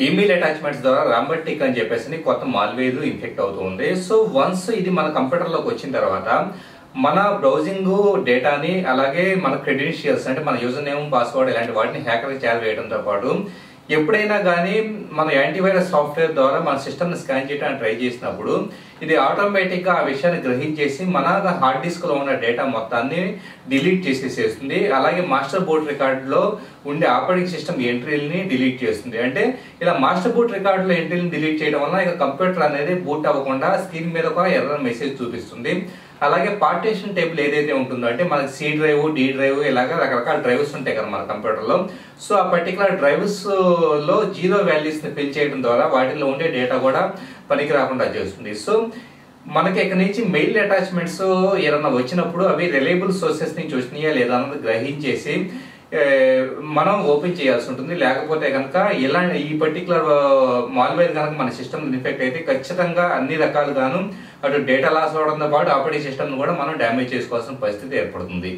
Email attachments ద్వారా రాంబర్టిక్ అని చెప్పేసి కొత్త మాల్వేర్ ఇన్ఫెక్ట్ అవుతుంది సో వన్స్ ఇది మన కంప్యూటర్లోకి వచ్చిన తర్వాత మన బ్రౌజింగ్ డేటాని అలాగే మన క్రెడెన్షియల్స్ అంటే మన యూజర్ నేమ్ పాస్వర్డ్ ఇలాంటి వాటిని హ్యాకర్ చేర వేయడంతో పాటు ఎప్పుడైనా కానీ మన యాంటీవైరస్ సాఫ్ట్వేర్ ద్వారా మన సిస్టమ్ని స్కాన్ చేయడానికి ట్రై చేసినప్పుడు ఇది ఆటోమేటిక్గా ఆ విషయాన్ని గ్రహించేసి మన హార్డ్ డిస్క్లో ఉన్న డేటా మొత్తాన్ని డిలీట్ చేసేసేస్తుంది. అలాగే మాస్టర్ బోర్డ్ రికార్డులో ఉండే ఆపరేటింగ్ సిస్టమ్ ఎంట్రీలని డిలీట్ చేస్తుంది. అంటే ఇలా మాస్టర్ బోర్డ్ రికార్డులో ఎంట్రీని డిలీట్ చేయడం వల్ల ఇక కంప్యూటర్ అనేది బూట్ అవ్వకుండా స్క్రీన్ మీద ఒక ఎర్ర మెసేజ్ చూపిస్తుంది. అలాగే పార్టీషన్ టేబుల్ ఏదైతే ఉంటుందో అంటే మనకి సి డ్రైవ్ డి డ్రైవ్ ఇలాగ రకరకాల డ్రైవ్స్ ఉంటాయి కదా మన కంప్యూటర్లో సో ఆ పర్టికులర్ డ్రైవ్స్లో జీరో వాల్యూస్ని ఫిల్ చేయడం ద్వారా వాటిలో ఉండే డేటా కూడా పనికి రాకుండా చేస్తుంది. సో మనకి ఇక్కడ నుంచి మెయిల్ అటాచ్మెంట్స్ ఏదైనా వచ్చినప్పుడు అవి రిలయబుల్ సోర్సెస్ నుంచి వచ్చినాయా లేదా అన్నది గ్రహించేసి మనం ఓపెన్ చేయాల్సి ఉంటుంది. లేకపోతే కనుక ఇలా ఈ పర్టికులర్ మాల్వేర్ కనుక మన సిస్టమ్ ఇన్ఫెక్ట్ అయితే ఖచ్చితంగా అన్ని రకాలుగాను అటు డేటా లాస్ అవడంతో పాటు ఆపరేటింగ్ సిస్టమ్ కూడా మనం డ్యామేజ్ చేసుకోవాల్సిన పరిస్థితి ఏర్పడుతుంది.